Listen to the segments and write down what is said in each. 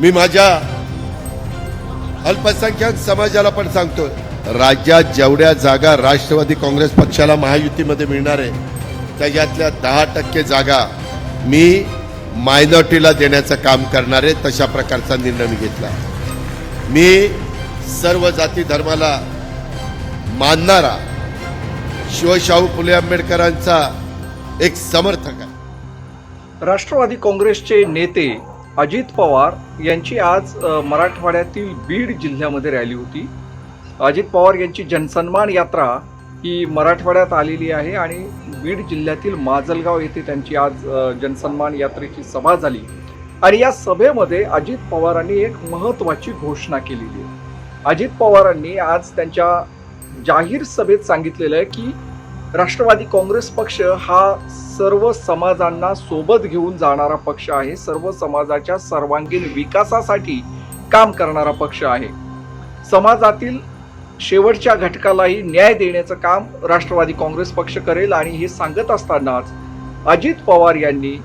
मी माझ्या अल्पसंख्याक समाजाला पण सांगतो राज्यात जेवढ्या जागा राष्ट्रवादी काँग्रेस पक्षाला महायुतीमध्ये मिळणार आहे त्याच्यातल्या दहा टक्के जागा मी मायनॉरिटीला देण्याचं काम करणार आहे तशा प्रकारचा निर्णय मी घेतला. मी सर्व जाती धर्माला मानणारा शिवशाहू फुले आंबेडकरांचा एक समर्थक आहे. राष्ट्रवादी काँग्रेसचे नेते अजित पवार यांची आज मराठवाड्यातील बीड जिल्ह्यामध्ये रॅली होती. अजित पवार यांची जनसन्मान यात्रा ही मराठवाड्यात आलेली आहे आणि बीड जिल्ह्यातील माजलगाव येथे त्यांची आज जनसन्मान यात्रेची सभा झाली. आणि या सभेमध्ये अजित पवारांनी एक महत्त्वाची घोषणा केलेली आहे. अजित पवारांनी आज त्यांच्या जाहीर सभेत सांगितलेलं आहे की राष्ट्रवादी काँग्रेस पक्ष हा सर्व समाजांना सोबत घेऊन जाणारा पक्ष आहे. सर्व समाजाच्या सर्वांगीण विकासासाठी काम करणारा पक्ष आहे. समाजातील शेवटच्या घटकालाही न्याय देण्याचं काम राष्ट्रवादी काँग्रेस पक्ष करेल आणि हे सांगत असतानाच अजित पवार यांनी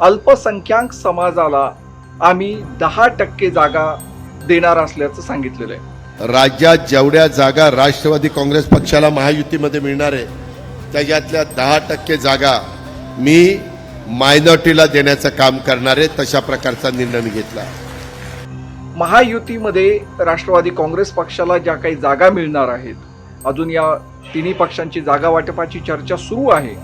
अल्पसंख्याक समाजाला आम्ही दहा टक्के जागा देणार असल्याचं सांगितलेलं आहे. राज्यात जेवढ्या जागा राष्ट्रवादी काँग्रेस पक्षाला महायुतीमध्ये मिळणार आहे त्याच्यातल्या दहा टक्के जागा मी मायनॉरिटीला देण्याचं काम करणार आहे तशा प्रकारचा निर्णय मी घेतला. महायुतीमध्ये राष्ट्रवादी काँग्रेस पक्षाला ज्या काही जागा मिळणार आहेत अजून या तिन्ही पक्षांची जागा वाटपाची चर्चा सुरू आहे.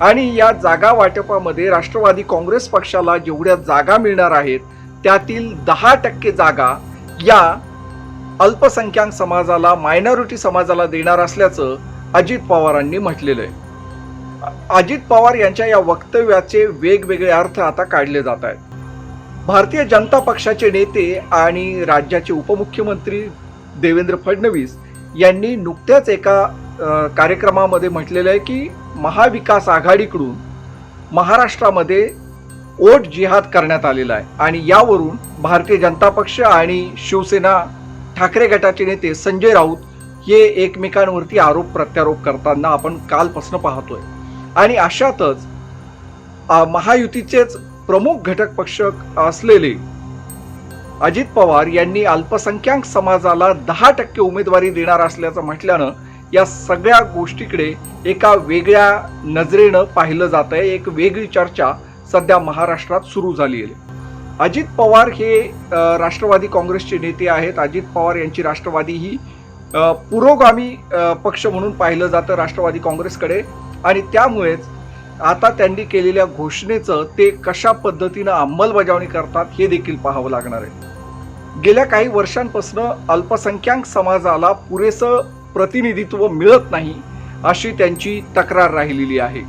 आणि या जागा वाटपामध्ये राष्ट्रवादी काँग्रेस पक्षाला जेवढ्या जागा मिळणार आहेत त्यातील दहा टक्के जागा या अल्पसंख्याक समाजाला मायनॉरिटी समाजाला देणार असल्याचं अजित पवारांनी म्हटलेलं आहे. अजित पवार यांच्या या वक्तव्याचे वेगवेगळे अर्थ आता काढले जात आहेत. भारतीय जनता पक्षाचे नेते आणि राज्याचे उपमुख्यमंत्री देवेंद्र फडणवीस यांनी नुकत्याच एका कार्यक्रमामध्ये म्हटलेलं आहे की महाविकास आघाडीकडून महाराष्ट्रामध्ये ओट जिहाद करण्यात आलेला आहे. आणि यावरून भारतीय जनता पक्ष आणि शिवसेना ठाकरे गटाचे नेते संजय राऊत हे एकमेकांवरती आरोप प्रत्यारोप करताना आपण कालपासून पाहतोय. आणि अशातच महायुतीचेच प्रमुख घटक पक्ष असलेले अजित पवार यांनी अल्पसंख्याक समाजाला दहा टक्के उमेदवारी देणार असल्याचं म्हटल्यानं या सगळ्या गोष्टीकडे एका वेगळ्या नजरेनं पाहिलं जात आहे एक वेगळी चर्चा सध्या महाराष्ट्रात सुरू झाली आहे. अजित पवार हे राष्ट्रवादी काँग्रेसचे नेते आहेत. अजित पवार यांची राष्ट्रवादी ही पुरोगामी पक्ष म्हणून पाहिलं जातं राष्ट्रवादी काँग्रेसकडे. आणि त्यामुळेच आता त्यांनी केलेल्या घोषणेचं ते कशा पद्धतीनं अंमलबजावणी करतात हे देखील पाहावं लागणार आहे. गेल्या काही वर्षांपासून अल्पसंख्याक समाजाला पुरेसं प्रतिनिधित्व मिळत नाही अशी त्यांची तक्रार राहिलेली आहे.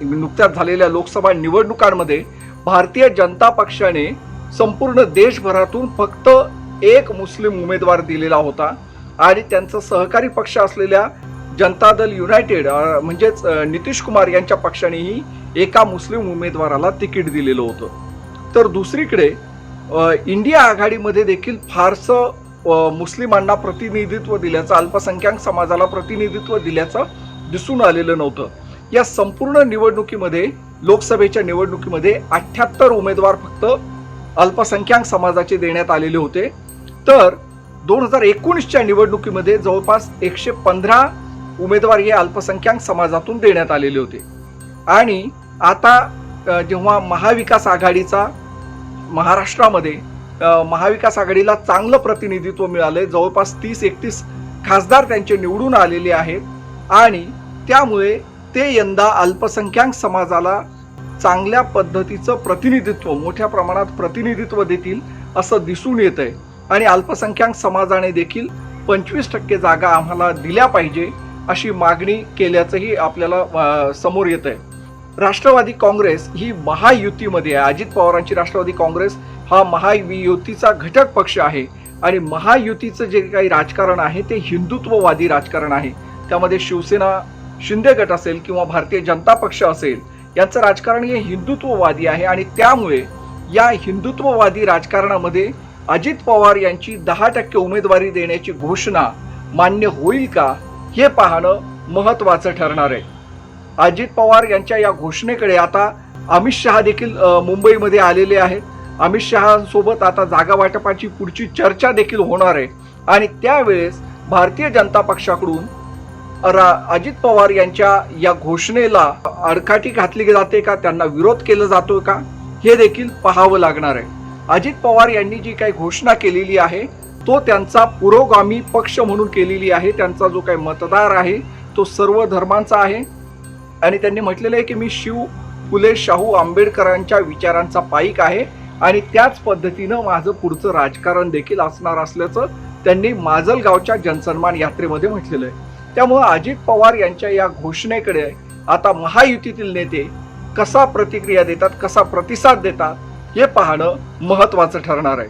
नुकत्याच झालेल्या लोकसभा निवडणुकांमध्ये भारतीय जनता पक्षाने संपूर्ण देशभरातून फक्त एक मुस्लिम उमेदवार दिलेला होता. आणि त्यांचा सहकारी पक्ष असलेल्या जनता दल युनायटेड म्हणजेच नितीश कुमार यांच्या पक्षानेही एका मुस्लिम उमेदवाराला तिकीट दिलेलं होतं. तर दुसरीकडे इंडिया आघाडीमध्ये देखील फारसं मुस्लिमांना प्रतिनिधित्व दिल्याचं अल्पसंख्याक समाजाला प्रतिनिधित्व दिल्याचं दिसून आलेलं नव्हतं. या संपूर्ण निवडणुकीमध्ये लोकसभेच्या निवडणुकीमध्ये अठ्ठ्याहत्तर उमेदवार फक्त अल्पसंख्याक समाजाचे देण्यात आलेले होते. तर दोन हजार एकोणीसच्या निवडणुकीमध्ये जवळपास एकशे पंधरा उमेदवार हे अल्पसंख्याक समाजातून देण्यात आलेले होते. आणि आता जेव्हा महाविकास आघाडीचा महाराष्ट्रामध्ये महाविकास आघाडीला चांगलं प्रतिनिधित्व मिळालंय जवळपास तीस एकतीस खासदार त्यांचे निवडून आलेले आहेत. आणि त्यामुळे ते यंदा अल्पसंख्याक समाजाला चांगल्या पद्धतीचं प्रतिनिधित्व मोठ्या प्रमाणात प्रतिनिधित्व देतील असं दिसून येत आहे आणि अल्पसंख्याक समाजाने देखील पंचवीस टक्के जागा आम्हाला दिल्या पाहिजे अशी मागणी केल्याचंही आपल्याला समोर येत आहे राष्ट्रवादी काँग्रेस ही महायुतीमध्ये आहे. अजित पवारांची राष्ट्रवादी काँग्रेस हा महायुतीचा घटक पक्ष आहे. आणि महायुतीचं जे काही राजकारण आहे ते हिंदुत्ववादी राजकारण आहे. त्यामध्ये शिवसेना शिंदे गट असेल किंवा भारतीय जनता पक्ष असेल यांचं राजकारण हे हिंदुत्ववादी आहे. आणि त्यामुळे या हिंदुत्ववादी राजकारणामध्ये अजित पवार यांची दहा टक्के उमेदवारी देण्याची घोषणा मान्य होईल का हे पाहणं महत्वाचं ठरणार आहे. अजित पवार यांच्या या घोषणेकडे आता अमित शहा देखील मुंबईमध्ये आलेले आहेत. अमित शहासोबत आता जागा वाटपाची पुढची चर्चा देखील होणार आहे. आणि त्यावेळेस भारतीय जनता पक्षाकडून अजित पवार यांच्या या घोषणेला अडकाठी घातली जाते का? त्यांना विरोध केला जातो का? हे देखील पाहावं लागणार आहे. अजित पवार यांनी जी काही घोषणा केलेली आहे तो त्यांचा पुरोगामी पक्ष म्हणून केलेली आहे. त्यांचा जो काही मतदार आहे तो सर्व धर्मांचा आहे. आणि त्यांनी म्हटलेलं आहे की मी शिव फुले शाहू आंबेडकरांच्या विचारांचा पाईक आहे. आणि त्याच पद्धतीनं माझं पुढचं राजकारण देखील असणार असल्याचं त्यांनी माजलगावच्या जनसन्मान यात्रेमध्ये म्हटलेलं आहे. त्यामुळं अजित पवार यांच्या या घोषणेकडे आता महायुतीतील नेते कसा प्रतिक्रिया देतात कसा प्रतिसाद देतात हे पाहणं महत्वाचं ठरणार आहे.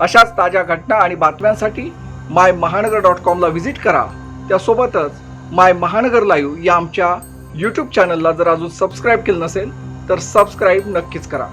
अशाच ताज्या घटना आणि बातम्यांसाठी माय महानगर डॉट कॉमला व्हिजिट करा. त्यासोबतच माय महानगर लाईव्ह या आमच्या यूट्यूब चॅनलला जर अजून सबस्क्राईब केलं नसेल तर सबस्क्राईब नक्कीच करा.